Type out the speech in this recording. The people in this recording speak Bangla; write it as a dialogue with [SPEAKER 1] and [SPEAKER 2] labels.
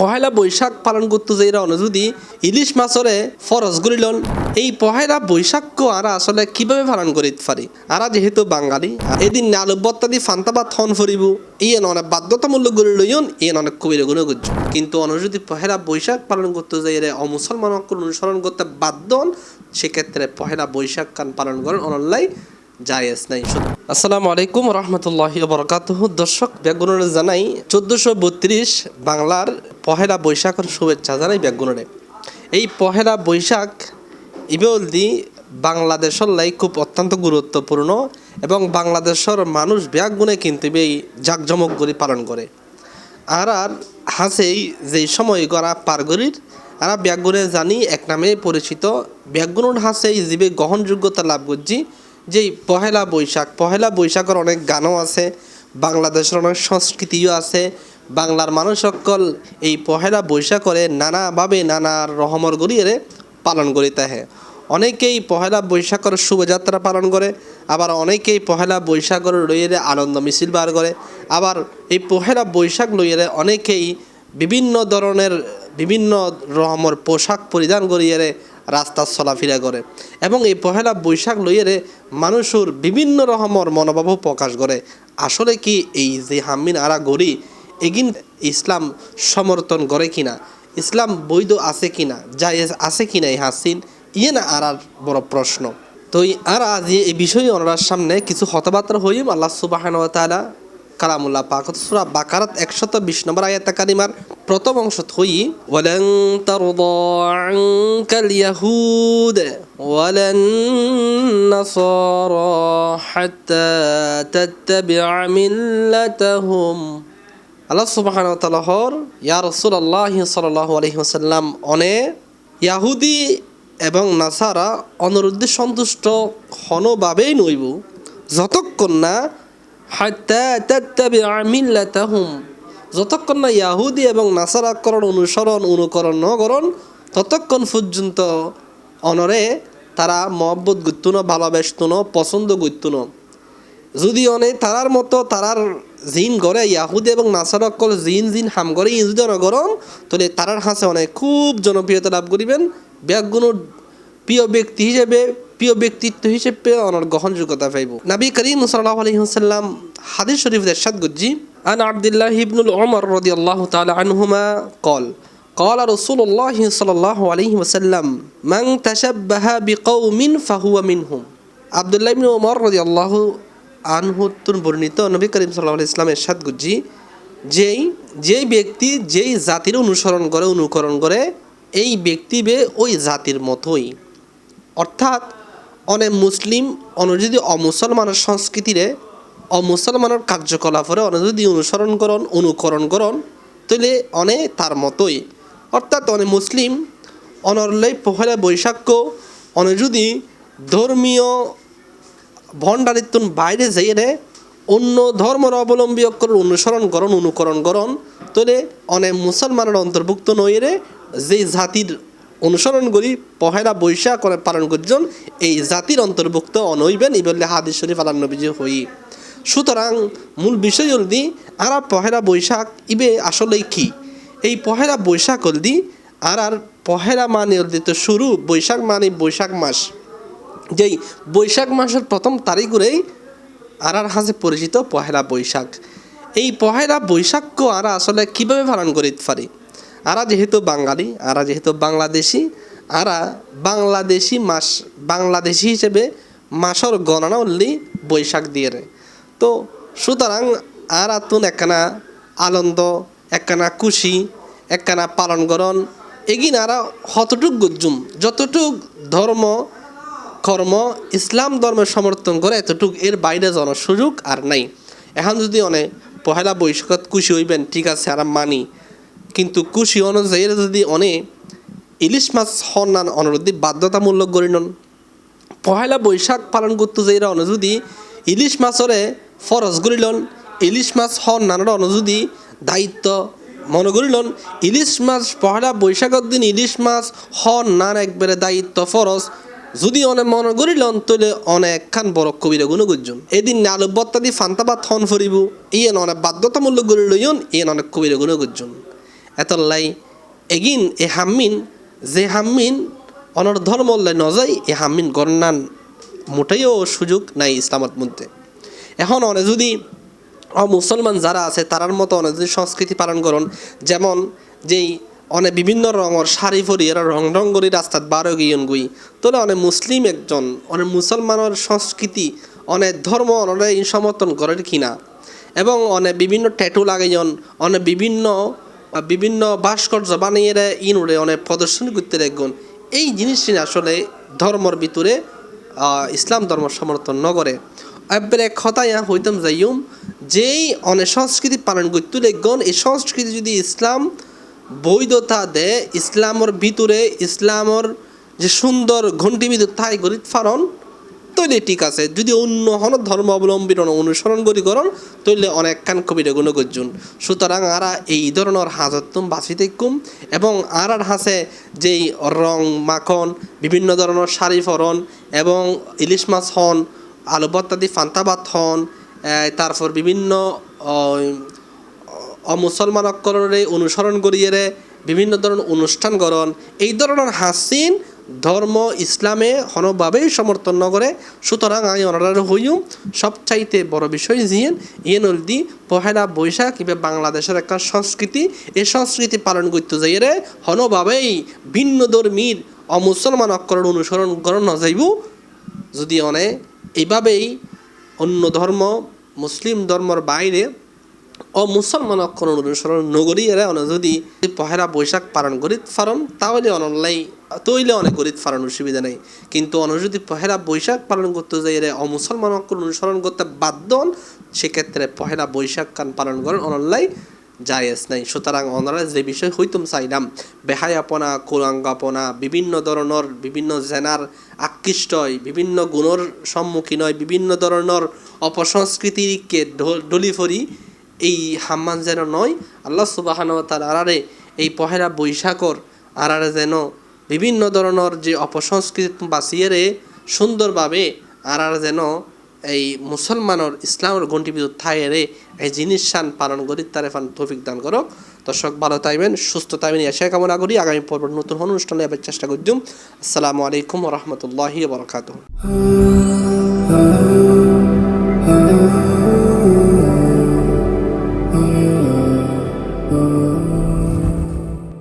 [SPEAKER 1] পহেলা বৈশাখ পালন করতে যাই রাওনা যদি ইলিশ মাছরে ফরজ গরিলন এই পহেলা বৈশাখ আরা আসলে কীভাবে পালন করিতে পারি? আরা যেহেতু বাঙালি এদিন আলু বত্তাদি ফান্তাবা থন ফরিব ইয়ে অনেক বাধ্যতামূলক গড়ি লইন ইয়ে অনেক কবির গুণ করছ কিন্তু অন্য যদি পহেলা বৈশাখ পালন করতে রে অমুসলমান অনুসরণ করতে বাধ্য সেক্ষেত্রে পহেলা বৈশাখ কান পালন করেন অনলাই জায়েজ নাই। আসসালামু আলাইকুম রহমতুল্লাহি বরকাতুহ। দর্শক ব্যাগুণরে জানাই, চোদ্দোশো বত্রিশ বাংলার পহেলা বৈশাখের শুভেচ্ছা জানাই ব্যাগুণরে এই পহেলা বৈশাখ ইবেলদি বাংলাদেশের লাই খুব অত্যন্ত গুরুত্বপূর্ণ এবং বাংলাদেশের মানুষ ব্যাগুণে কিন্তু এই জাকজমক করে পালন করে। আর আর হাসেই যেই সময় করা পারগরির আরা ব্যাগুনে জানি এক নামে পরিচিত ব্যাগুনুর হাসেই জীবে গ্রহণযোগ্যতা লাভ করছি। যেই পহেলা বৈশাখ, পহেলা বৈশাখের অনেক গানও আছে, বাংলাদেশের অনেক সংস্কৃতিও আছে বাংলার মানুষ সকল এই পহেলা বৈশাখরে নানাভাবে নানা রহমর গড়িয়ে পালন করিতে হ্যাঁ অনেকেই পহেলা বৈশাখের শুভযাত্রা পালন করে, আবার অনেকেই পহেলা বৈশাখের লইয়ে আনন্দ মিছিল বার করে। আবার এই পহেলা বৈশাখ লইয়ে অনেকেই বিভিন্ন ধরনের, বিভিন্ন রকমের পোশাক পরিধান করিয়ে রাস্তা চলাফেরা করে। এবং এই পহেলা বৈশাখ লইয়ে মানুষের বিভিন্ন রকমের মনোভাবও প্রকাশ করে। আসলে কি এই যে হামিন আরা গড়ি এগিন ইসলাম সমর্থন করে কিনা? ইসলাম বৈধ আছে কিনা? জায়েজ আছে কিনা এই হাসিন? ইয়ে না আর আর বড় প্রশ্ন। তো আর আজ এই বিষয়ে ওনার সামনে কিছু হতবার্তা হইম আল্লাহ সুবাহান তাআলা কালামুল্লাহ পাক। সুরা বাকারাত একশত বিশ নম্বর আয়াত কারিমার প্রথম অংশ হই ওয়ালান তারদা আনকাল ইয়াহুদ ওয়ালান নাসারা হাত্তা তাত্তাবিআ মিল্লাতাহুম। আল্লাহ সুবাহান তালাহর ইয়া রসুল্লাহ সাল্লাহ আলহিহাসাল্লাম অনে ইয়াহুদি এবং নাসারা অনুরুদ্ধে সন্তুষ্ট হনভাবেই নইব। যতক্ষণ না যতক্ষণ না ইয়াহুদি এবং নাসারাকরণ অনুসরণ, অনুকরণ নকরণ ততক্ষণ পর্যন্ত অনরে তারা মহব্বত গুত্তুন ভালোবাসতুন, পছন্দ গুত্তুন যদি অনে তারার মতো তারার জিন গড়ে ইয়াহুদি এবং নাসারকল জিন জিন হাম করে ইন যদি অনগরণ তাহলে তারার হাসে অনেক খুব জনপ্রিয়তা লাভ করিবেন ব্যাগগুলোর প্রিয় ব্যক্তি হিসেবে প্রিয় ব্যক্তিত্ব হিসেবে অনার গ্রহণযোগ্যতা পাইব নবী করিম সাল্লাল্লাহু আলাইহি ওয়াসাল্লাম হাদিস শরীফ ইরশাদ গুজি আন আব্দুল্লাহ ইবনুল উমর রাদিয়াল্লাহু তাআলা আনহুমা قال قال رسول الله صلى الله عليه وسلم من تشبه بقوم فهو منهم আব্দুল্লাহ ইবনে ওমর রাদিয়াল্লাহু আনহুত্তুন বর্ণিত নবী করিম সাল্লাহ ইসলাম এরশাদ গুজি যেই যেই ব্যক্তি যেই জাতির অনুসরণ করে, অনুকরণ করে, এই ব্যক্তি বে ওই জাতির মতোই। অর্থাৎ অনেক মুসলিম, অন যদি অমুসলমানের সংস্কৃতিরে, অমুসলমানের কার্যকলাপরে অনে যদি অনুসরণ করন, অনুকরণ করন তাহলে অনে তার মতোই। অর্থাৎ অনেক মুসলিম, অনরলে পহেলা বৈশাখ্য অনে যদি ধর্মীয় ভণ্ডারিত্বন বাইরে যাইয়ে অন্য ধর্মের অবলম্বী অক্ষর অনুসরণ করন অনুকরণ করন তাহলে অনেক মুসলমানের অন্তর্ভুক্ত নইরে যে জাতির অনুসরণ করি, পহেলা বৈশাখ করে পালন করছেন এই জাতির অন্তর্ভুক্ত অনইবেন, এই বললে হাদিস শরীফ আলান নবীজি হই। সুতরাং মূল বিষয় হলদি আর পহেলা বৈশাখ ইবে আসলে কি? এই পহেলা বৈশাখ হলদি আর আর পহেলা মানে হলদি তো শুরু, বৈশাখ মানে বৈশাখ মাস। যেই বৈশাখ মাসের প্রথম তারিখেই আর আর হাসে পরিচিত পহেলা বৈশাখ। এই পহেলা বৈশাখ আরা আসলে কীভাবে পালন করিতে পারি? আরা যেহেতু বাঙালি, আরা যেহেতু বাংলাদেশি, আরা বাংলাদেশি মাস, বাংলাদেশি হিসেবে মাসের গণনা উল্লি বৈশাখ দিয়ে রে। তো সুতরাং আর আতুন একখানা আনন্দ, একখানা খুশি, একখানা পালন করন। এগিন আরা হতটুক গুজুম, যতটুক ধর্ম কর্ম ইসলাম ধর্মের সমর্থন করে এতটুক এর বাইরে যাওয়ার সুযোগ আর নাই। এখন যদি অনেক পহেলা বৈশাখত খুশি হইবেন, ঠিক আছে, আর মানি। কিন্তু খুশি অনুযায়ী যদি অনেক ইলিশ মাছ হন্যান অনুরোধী বাধ্যতামূলক গড়ি নন। পহেলা বৈশাখ পালন করতে যাই অন যদি ইলিশ মাছরে ফরজ গড়িলন ইলিশ মাছ হন্যানের অন যদি দায়িত্ব মনে করিলন ইলিশ মাছ পহেলা বৈশাখের দিন ইলিশ মাছ হন নান একবারে দায়িত্ব ফরজ যদি অনেক মনে করিলন তাহলে অনেক খান বড় কবিরা গুণ এদিন আলু বত্তাদি ফান্তাবাদ হন ফরিব ইয়ে অনেক বাধ্যতামূলক গড়ি লইন ইয়ে অনেক কবিরা গুণ গুজন এতল্লাই এগিন এ হাম্মিন, যে হাম্মিন অনর ধর্ম নজাই, এ হাম্মিন গণনান মোটেও সুযোগ নাই ইসলামত মধ্যে এখন অনে যদি মুসলমান যারা আছে, তারার মতো অনেক যদি সংস্কৃতি পালন করুন, যেমন যেই অনেক বিভিন্ন রঙের শাড়ি ফরি এরা রং রং করি রাস্তাত বারো গিয়ন গুই। তাহলে অনেক মুসলিম একজন অনেক মুসলমানের সংস্কৃতি অনেক ধর্ম অনেক সমর্থন করে কিনা। এবং অনেক বিভিন্ন ট্যাটু লাগাইন অনেক বিভিন্ন বিভিন্ন ভাস্কর্য বানিয়ে ইন উড়ে অনেক প্রদর্শনী করতে দেখুন এই জিনিসটি আসলে ধর্মর ভিতরে ইসলাম ধর্ম সমর্থন নগরে একবারে খতায়া হইতাম যাইম যেই অনেক সংস্কৃতি পালন করতে লেগন এই সংস্কৃতি যদি ইসলাম বৈধতা দেয় ইসলামর ভিতরে ইসলামর যে সুন্দর ঘণ্টি বিদ্যুৎ, তাই করি ফারণ তৈলে ঠিক আছে। যদি অন্য হন ধর্ম অবলম্বী অনুসরণ করি করন, তৈলে অনেক কান কবিরে গুণ গজ্জুন সুতরাং আরা এই ধরনের হাজতুম বাঁচি দেখুম এবং আর আর হাসে যেই রং, মাখন, বিভিন্ন ধরনের শাড়ি ফরন, এবং ইলিশ মাছ হন আলু ভর্তাদি ফান্তাবাত হন তারপর বিভিন্ন অমুসলমান অকলরে অনুসরণ করিয়ে বিভিন্ন ধরনের অনুষ্ঠান করন এই ধরনের হাসিন ধর্ম, ইসলামে হনভাবেই সমর্থন নগরে সুতরাং আমি অনারার হইও সবচাইতে বড় বিষয় জিয়েন ইয়েন দি পহেলা বৈশাখ কিংবা বাংলাদেশের একটা সংস্কৃতি। এই সংস্কৃতি পালন করতে যাইরে হনভাবেই ভিন্ন ধর্মীর অমুসলমান অক্ষরের অনুসরণ করা না যাইব। যদি অনে, এইভাবেই অন্য ধর্ম, মুসলিম ধর্মর বাইরে ও মুসলমান অক্ষর অনুসরণ নগরী এরা যদি পহেলা বৈশাখ পালন করিত ফারণ তাহলে অনলাই তৈলে অনেক করিত ফারণ অসুবিধা নেই। কিন্তু অন যদি পহেলা বৈশাখ পালন করতে যাই, এরা অমুসলমান অনুসরণ করতে বাধ্য হন, সেক্ষেত্রে পহেলা বৈশাখ কান পালন করেন অনলাই জায়েজ নাই। সুতরাং ওনারা যে বিষয় হইতুম চাইলাম। বেহায়াপনা কুরাঙ্গাপনা বিভিন্ন ধরনের বিভিন্ন জেনার আকৃষ্ট হয় বিভিন্ন গুণর সম্মুখীন হয় বিভিন্ন ধরনের অপসংস্কৃতিকে ঢল- ডলিফরি এই হাম্মান যেন নয়, আল্লাহ সুবাহান তার আড়ারে এই পহেলা বৈশাখর আড়ারে যেন বিভিন্ন ধরনের যে অপসংস্কৃতি বাঁচিয়ে সুন্দরভাবে আড়ার যেন এই মুসলমানের ইসলামের ঘণ্টি বিদ্যুৎ এই জিনিস শান পালন করি, তারে ফান তৌফিক দান করো। দর্শক, ভালো তাইবেন সুস্থ তাইবেন এসে কামনা করি। আগামী পর্ব নতুন অনুষ্ঠানে আবার চেষ্টা করছুম আসসালামু আলাইকুম রহমতুল্লাহি বরকাত